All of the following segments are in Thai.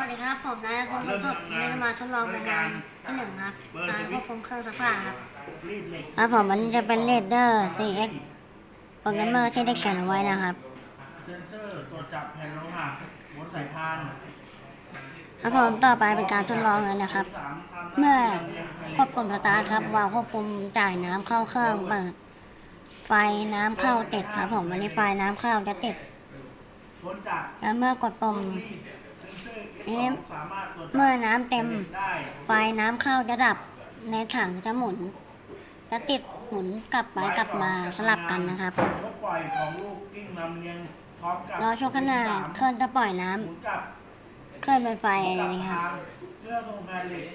วัสดีครับ ผมนายคมสดวันนี้จะมาทดลองรายงานที่หนึ่งครับการควบคุมเครื่องซักผ้าครับรีดเหล็กครับผมมันจะเป็นเลดเดอร์ CX โปรแกรมเมอร์ที่ได้เขียนเอาไว้นะครับเซนเซอร์ตรวจจับแผ่นโลหะบนสายพานครับผมต่อไปเป็นการทดลองเลยนะครับสามทำเมื่อเรียงแผ่นควบคุมสตาร์ทครับวาล์วควบคุมจ่ายน้ำเข้าเครื่องเปิดไฟน้ำเข้าติดครับผมวันนี้ไฟน้ำเข้าจะติดผลจากแล้วเมื่อกดปุ่มรีดเซ นเซอร์เอ๊ะสามารถตรวจจับเมื่อน้ำเต็มได้ไฟน้ำเข้าจะดับในถังจะหมุนจะติดหมุนกลับไปกลับมาสลับกันนะครับยกปล่อยของลูกกิ้งลำเลียงพร้อมกับรอช่วงขนาดเครื่องจะปล่อยน้ำหมุนกลับเคลื่อนเป็นไฟหมุนอะไรกลับนี้ครับทางเพื่อส่งแผ่นเหล็ก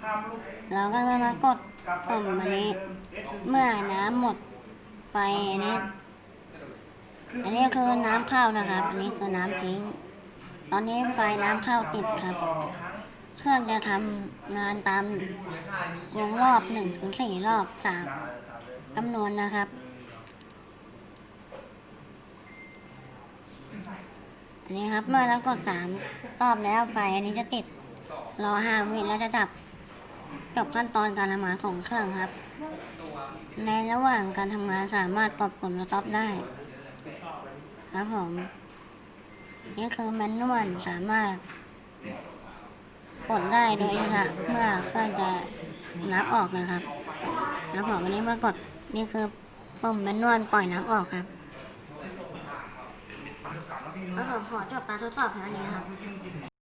ข้ามลูกเราก็มากดกลับไปปุ่มตำอันแหน่งนี้เดิม S1 เมื่อน้ำหมดไฟอันนี้ อันนี้คือน้ำเข้านะครับ อันนี้คือน้ำทิ้ง ตอนนี้ไฟน้ำเข้าติดครับ เครื่องจะทำงานตามวงรอบหนึ่งถึงสี่รอบสามจำนวนนะครับ อันนี้ครับเมื่อเรากดสามรอบแล้วไฟอันนี้จะติดรอห้าวิแล้วจะดับจบขั้นตอนการทำงานของเครื่องครับ ในระหว่างการทำงานสามารถกดปุ่มสต็อปได้ ครับผม นี่คือแมนนวลสามารถกดได้โดยค่ะเมื่อเครื่องจะน้ำออกนะครับแล้วผมวันนี้เมื่อกดนี่คือปุ่มแมนนวลปล่อยน้ำออกครับแล้วผมขอจบการทดสอบแค่นี้ครับ